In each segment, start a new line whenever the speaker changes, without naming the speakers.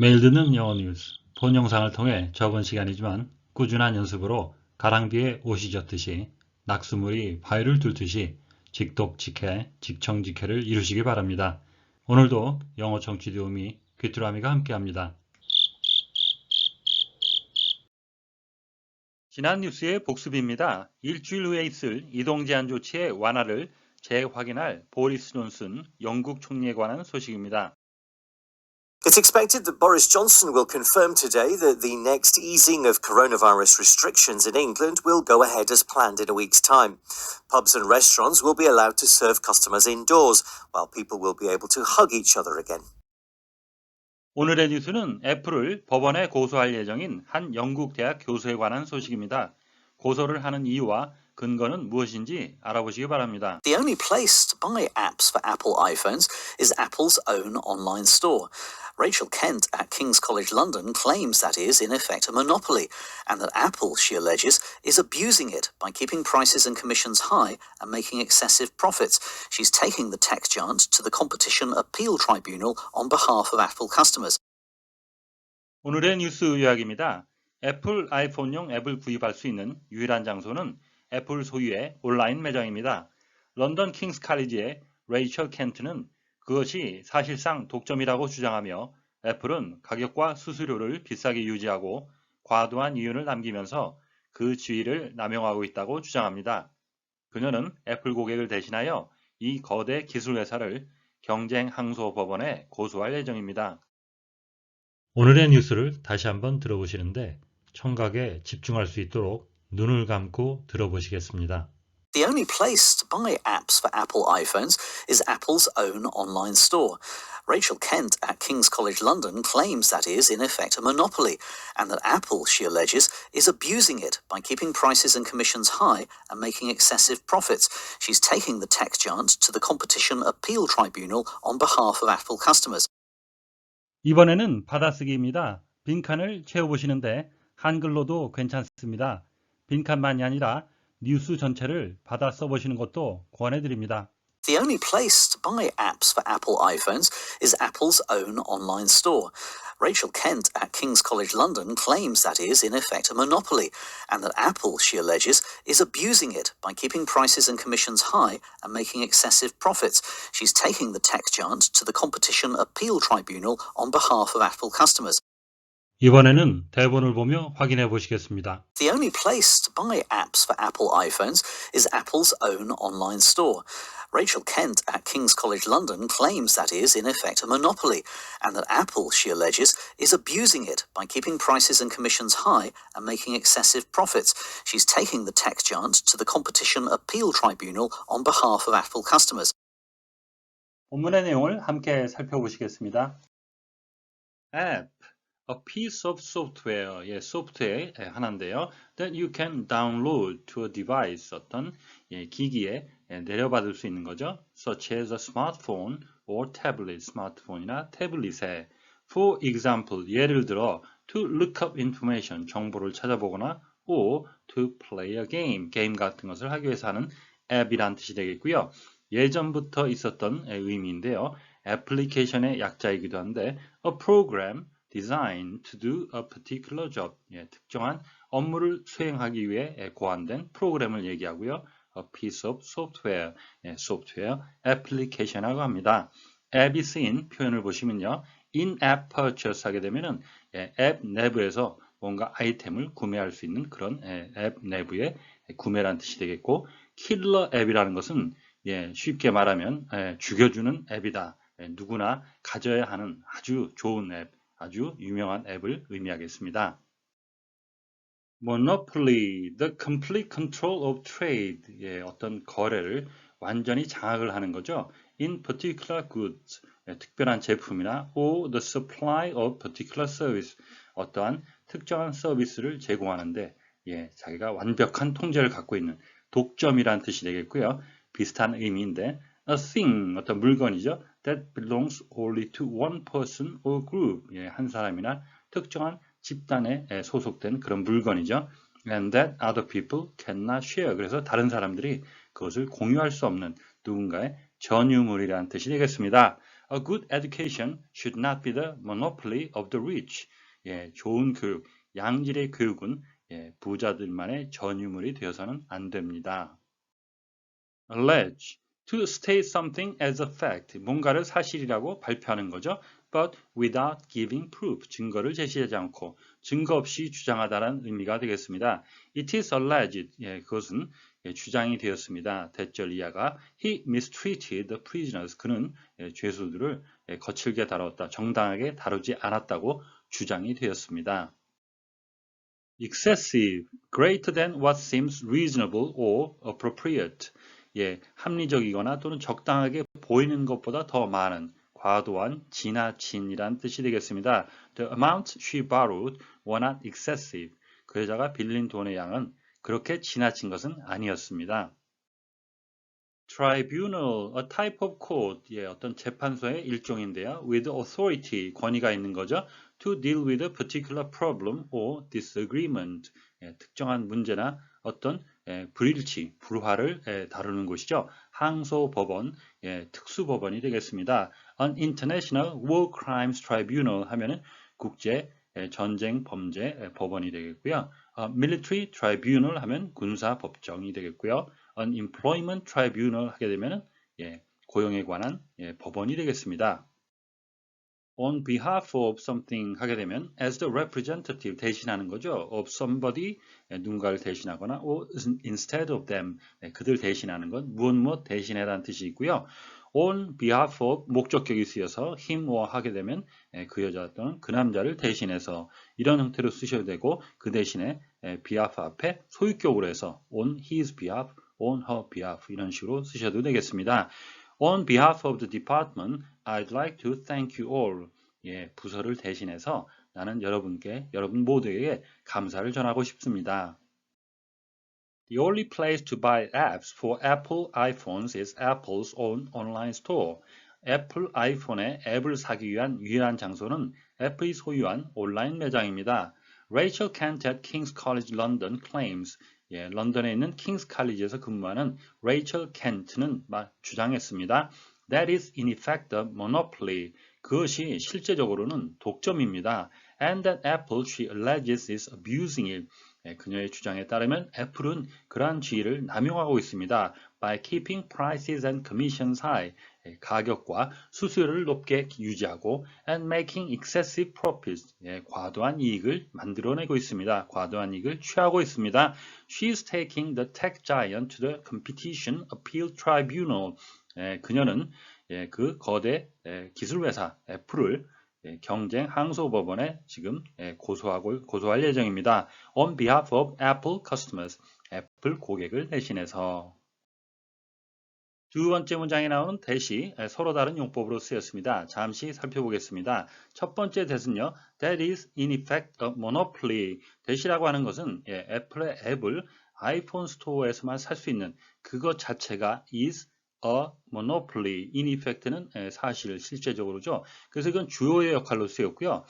매일 듣는 영어 뉴스, 본 영상을 통해 적은 시간이지만 꾸준한 연습으로 가랑비에 옷이 젖듯이 낙수물이 바위를 뚫듯이 직독직해, 직청직해를 이루시기 바랍니다. 오늘도 영어 청취 도우미 귀뚜라미가 함께합니다. 지난 뉴스의 복습입니다. 일주일 후에 있을 이동 제한 조치의 완화를 재확인할 보리스 존슨 영국 총리에 관한 소식입니다.
It's expected that Boris Johnson will confirm today that the next easing of coronavirus restrictions in England will go ahead as planned in a week's time. Pubs and restaurants will be allowed to serve customers indoors, while people will be able to hug each other again.
오늘의 뉴스는 애플을 법원에 고소할 예정인 한 영국 대학 교수에 관한 소식입니다. 고소를 하는 이유와 근거는 무엇인지 알아보시기 바랍니다.
The only place to buy apps for Apple iPhones is Apple's own online store. Rachel Kent at King's College London claims that is, in effect, a monopoly, and that Apple, she alleges, is abusing it by keeping prices and commissions high and making excessive profits. She's taking the tech giant to the Competition Appeal Tribunal on behalf of Apple customers.
오늘의 뉴스 요약입니다. 애플 아이폰용 앱을 구입할 수 있는 유일한 장소는 애플 소유의 온라인 매장입니다. 런던 킹스 칼리지의 레이첼 켄트는 그것이 사실상 독점이라고 주장하며 애플은 가격과 수수료를 비싸게 유지하고 과도한 이윤을 남기면서 그 지위를 남용하고 있다고 주장합니다. 그녀는 애플 고객을 대신하여 이 거대 기술 회사를 경쟁 항소 법원에 고소할 예정입니다. 오늘의 뉴스를 다시 한번 들어보시는데 청각에 집중할 수 있도록 눈을 감고 들어보시겠습니다.
The only place to buy apps for Apple iPhones is Apple's own online store. Rachel Kent at King's College London claims that is, in effect, a monopoly, and that Apple, she alleges, is abusing it by keeping prices and commissions high and making excessive profits. She's taking the tech giant to the Competition Appeal Tribunal on behalf of Apple customers.
이번에는 받아쓰기입니다. 빈칸을 채워보시는데 한글로도 괜찮습니다. 빈칸만이 아니라 뉴스 전체를 받아 써보시는 것도 권해드립니다.
The only place to buy apps for Apple iPhones is Apple's own online store. Rachel Kent at King's College London claims that is, in effect, a monopoly, and that Apple, she alleges, is abusing it by keeping prices and commissions high and making excessive profits. She's taking the tech giant to the Competition Appeal Tribunal on behalf of Apple customers.
이번에는 대본을 보며 확인해 보시겠습니다.
The only place to buy apps for Apple iPhones is Apple's own online store. Rachel Kent at King's College London claims that is, in effect, a monopoly, and that Apple, she alleges, is abusing it by keeping prices and commissions high and making excessive profits. She's taking the tech giant to the Competition Appeal Tribunal on behalf of Apple customers.
본문의 내용을 함께 살펴보시겠습니다. App, a piece of software, 예, 소프트웨어의 하나인데요. That you can download to a device, 어떤 예, 기기에 예, 내려받을 수 있는 거죠. Such as a smartphone or tablet, 스마트폰이나 태블릿에. For example, 예를 들어 to look up information, 정보를 찾아보거나 or to play a game, 게임 같은 것을 하기 위해서 하는 앱이란 뜻이 되겠고요. 예전부터 있었던 의미인데요. 애플리케이션의 약자이기도 한데 a program designed to do a particular job 예, 특정한 업무를 수행하기 위해 고안된 프로그램을 얘기하고요. a piece of software 예, 소프트웨어 애플리케이션이라고 합니다. 앱이 쓰인 표현을 보시면요. in-app purchase 하게 되면은 예, 앱 내부에서 뭔가 아이템을 구매할 수 있는 그런 예, 앱 내부의 구매란 뜻이 되겠고 킬러 앱이라는 것은 예, 쉽게 말하면 예, 죽여주는 앱이다. 예, 누구나 가져야 하는 아주 좋은 앱, 아주 유명한 앱을 의미하겠습니다. Monopoly, the complete control of trade. 예, 어떤 거래를 완전히 장악을 하는 거죠. In particular goods, 예, 특별한 제품이나 or the supply of particular service, 어떠한 특정한 서비스를 제공하는데 예, 자기가 완벽한 통제를 갖고 있는 독점이란 뜻이 되겠고요. 비슷한 의미인데 a thing, 어떤 물건이죠. that belongs only to one person or group, 예, 한 사람이나 특정한 집단에 예, 소속된 그런 물건이죠. and that other people cannot share. 그래서 다른 사람들이 그것을 공유할 수 없는 누군가의 전유물이라는 뜻이 되겠습니다. A good education should not be the monopoly of the rich. 예, 좋은 교육, 양질의 교육은 예, 부자들만의 전유물이 되어서는 안 됩니다. allege, to state something as a fact, 뭔가를 사실이라고 발표하는 거죠. but without giving proof, 증거를 제시하지 않고 증거 없이 주장하다라는 의미가 되겠습니다. It is alleged, 예, 그것은 예, 주장이 되었습니다. 대절 이하가 he mistreated the prisoners, 그는 예, 죄수들을 예, 거칠게 다뤘다, 정당하게 다루지 않았다고 주장이 되었습니다. excessive, greater than what seems reasonable or appropriate. 예, 합리적이거나 또는 적당하게 보이는 것보다 더 많은 과도한, 지나친이란 뜻이 되겠습니다. The amount she borrowed were not excessive. 그 여자가 빌린 돈의 양은 그렇게 지나친 것은 아니었습니다. Tribunal, a type of court, 예, 어떤 재판소의 일종인데요. With authority, 권위가 있는 거죠. To deal with a particular problem or disagreement, 예, 특정한 문제나 어떤 예, 불일치, 불화를 예, 다루는 곳이죠. 항소법원, 예, 특수법원이 되겠습니다. An International War Crimes Tribunal 하면은 국제 예, 전쟁 범죄 예, 법원이 되겠고요. 어, Military Tribunal 하면 군사 법정이 되겠고요. An Employment Tribunal 하게 되면은 예, 고용에 관한 예, 법원이 되겠습니다. On behalf of something 하게 되면 as the representative 대신하는 거죠. of somebody 예, 누군가를 대신하거나 or instead of them 예, 그들 대신하는 것 무엇 무엇 대신해라는 뜻이 있고요. on behalf of 목적격이 쓰여서 him or 하게 되면 예, 그 여자 또는 그 남자를 대신해서 이런 형태로 쓰셔도 되고 그 대신에 예, behalf 앞에 소유격으로 해서 on his behalf, on her behalf 이런 식으로 쓰셔도 되겠습니다. On behalf of the department, I'd like to thank you all. 예, 부서를 대신해서 나는 여러분께, 여러분 모두에게 감사를 전하고 싶습니다. The only place to buy apps for Apple iPhones is Apple's own online store. 애플 아이폰에 앱을 사기 위한 유일한 장소는 애플이 소유한 온라인 매장입니다. Rachel Kent at King's College London claims 예, 런던에 있는 킹스 칼리지에서 근무하는 레이첼 켄트는 주장했습니다. That is in effect a monopoly. 그것이 실제적으로는 독점입니다. And that Apple, she alleges, is abusing it. 예, 그녀의 주장에 따르면 애플은 그러한 지위를 남용하고 있습니다. By keeping prices and commissions high. 예, 가격과 수수료를 높게 유지하고 and making excessive profits. 예, 과도한 이익을 만들어내고 있습니다. 과도한 이익을 취하고 있습니다. She is taking the tech giant to the Competition Appeal Tribunal. 예, 그녀는 예, 그 거대 예, 기술회사 애플을 예, 경쟁 항소법원에 지금 예, 고소하고 고소할 예정입니다. On behalf of Apple customers, 애플 고객을 대신해서 두 번째 문장에 나오는 대시 예, 서로 다른 용법으로 쓰였습니다. 잠시 살펴보겠습니다. 첫 번째 대신요. That is in effect a monopoly. 대시라고 하는 것은 예, 애플의 앱을 아이폰 스토어에서만 살 수 있는 그것 자체가 is a monopoly. in effect는 예, 사실, 실제적으로죠. 그래서 이건 주어의 역할로 쓰였고요.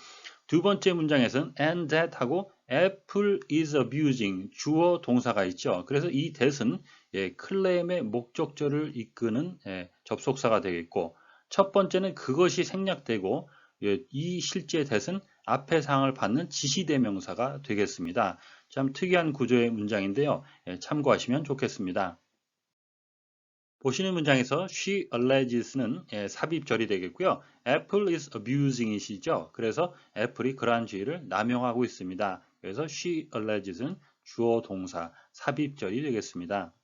두 번째 문장에서는 and that 하고 Apple is abusing 주어 동사가 있죠. 그래서 이 that은 예, 클레임의 목적절을 이끄는 예, 접속사가 되겠고 첫 번째는 그것이 생략되고 예, 이 실제 that은 앞에 상을 받는 지시대명사가 되겠습니다. 참 특이한 구조의 문장인데요. 예, 참고하시면 좋겠습니다. 보시는 문장에서 she alleges는 예, 삽입절이 되겠고요. Apple is abusing it이죠. 그래서 애플이 그러한 지위를 남용하고 있습니다. 그래서 she alleges는 주어 동사 삽입절이 되겠습니다.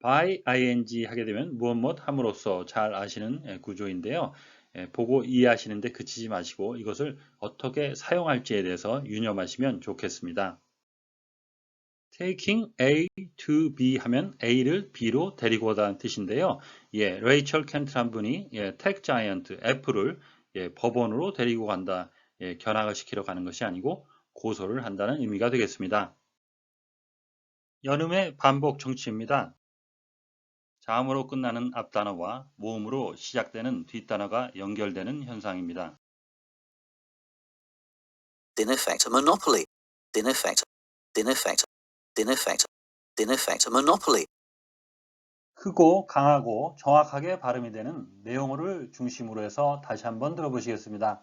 by ing 하게 되면 무엇 무엇 함으로써 잘 아시는 예, 구조인데요. 예, 보고 이해하시는데 그치지 마시고 이것을 어떻게 사용할지에 대해서 유념하시면 좋겠습니다. Taking A to B 하면 A를 B로 데리고 오다는 뜻인데요. 예, 레이첼 켄트란 분이 예, 텍 자이언트 애플을 예, 법원으로 데리고 간다. 예, 견학을 시키러 가는 것이 아니고 고소를 한다는 의미가 되겠습니다. 연음의 반복 정치입니다. 자음으로 끝나는 앞단어와 모음으로 시작되는 뒷단어가 연결되는 현상입니다.
In effect, monopoly. In effect, in effect, in effect, in effect, a monopoly.
크고 강하고 정확하게 발음이 되는 내용어를 중심으로 해서 다시 한번 들어보시겠습니다.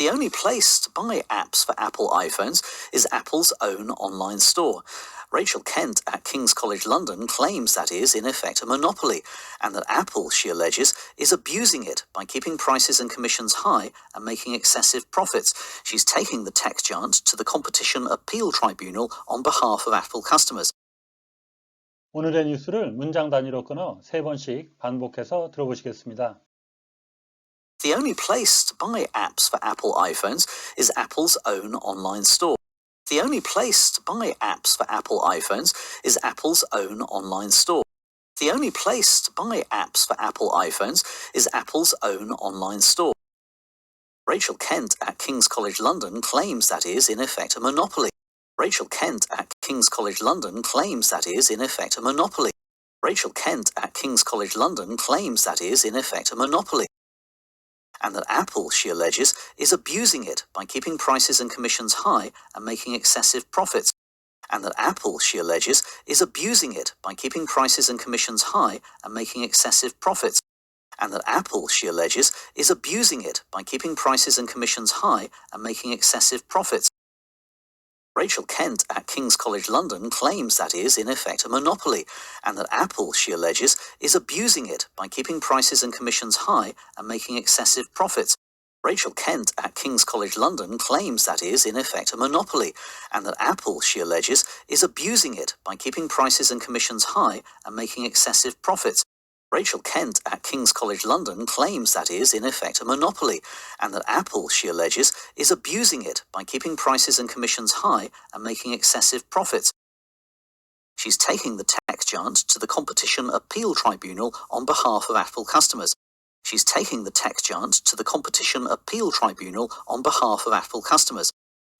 The only place to buy apps for Apple iPhones is Apple's own online store. Rachel Kent at King's College London claims that is, in effect, a monopoly, and that Apple, she alleges, is abusing it by keeping prices and commissions high and making excessive profits. She's taking the tech giant to the Competition Appeal Tribunal on behalf of Apple customers.
오늘의 뉴스를 문장 단위로 끊어 세 번씩 반복해서 들어보시겠습니다.
The only place to buy apps for Apple iPhones is Apple's own online store. The only place to buy apps for Apple iPhones is Apple's own online store. The only place to buy apps for Apple iPhones is Apple's own online store. Rachel Kent at King's College London claims that is, in effect, a monopoly. Rachel Kent at King's College London claims that is, in effect, a monopoly. Rachel Kent at King's College London claims that is, in effect, a monopoly and that Apple, she alleges, is abusing it by keeping prices and commissions high and making excessive profits. And that Apple, she alleges, is abusing it by keeping prices and commissions high and making excessive profits. And that Apple, she alleges, is abusing it by keeping prices and commissions high and making excessive profits. Rachel Kent at King's College London claims that is, in effect, a monopoly, and that Apple, she alleges, is abusing it by keeping prices and commissions high and making excessive profits. Rachel Kent at King's College London claims that is, in effect, a monopoly, and that Apple, she alleges, is abusing it by keeping prices and commissions high and making excessive profits. Rachel Kent at King's College London claims that is, in effect, a monopoly, and that Apple, she alleges, is abusing it by keeping prices and commissions high and making excessive profits. She's taking the tech giant to the Competition Appeal Tribunal on behalf of Apple customers. She's taking the tech giant to the Competition Appeal Tribunal on behalf of Apple customers.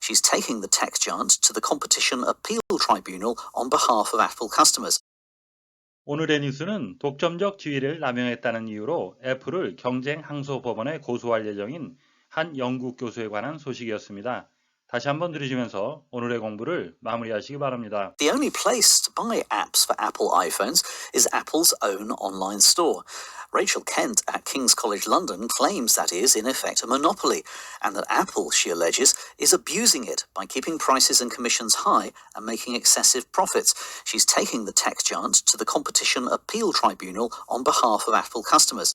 She's taking the tech giant to the Competition Appeal Tribunal on behalf of Apple customers.
오늘의 뉴스는 독점적 지위를 남용했다는 이유로 애플을 경쟁 항소 법원에 고소할 예정인 한 영국 교수에 관한 소식이었습니다. 다시 한번 들으시면서 오늘의 공부를 마무리하시기 바랍니다.
The only place to buy apps for Apple iPhones is Apple's own online store. Rachel Kent at King's College London claims that is, in effect, a monopoly, and that Apple, she alleges, is abusing it by keeping prices and commissions high and making excessive profits. She's taking the tech giant to the Competition Appeal Tribunal on behalf of Apple customers.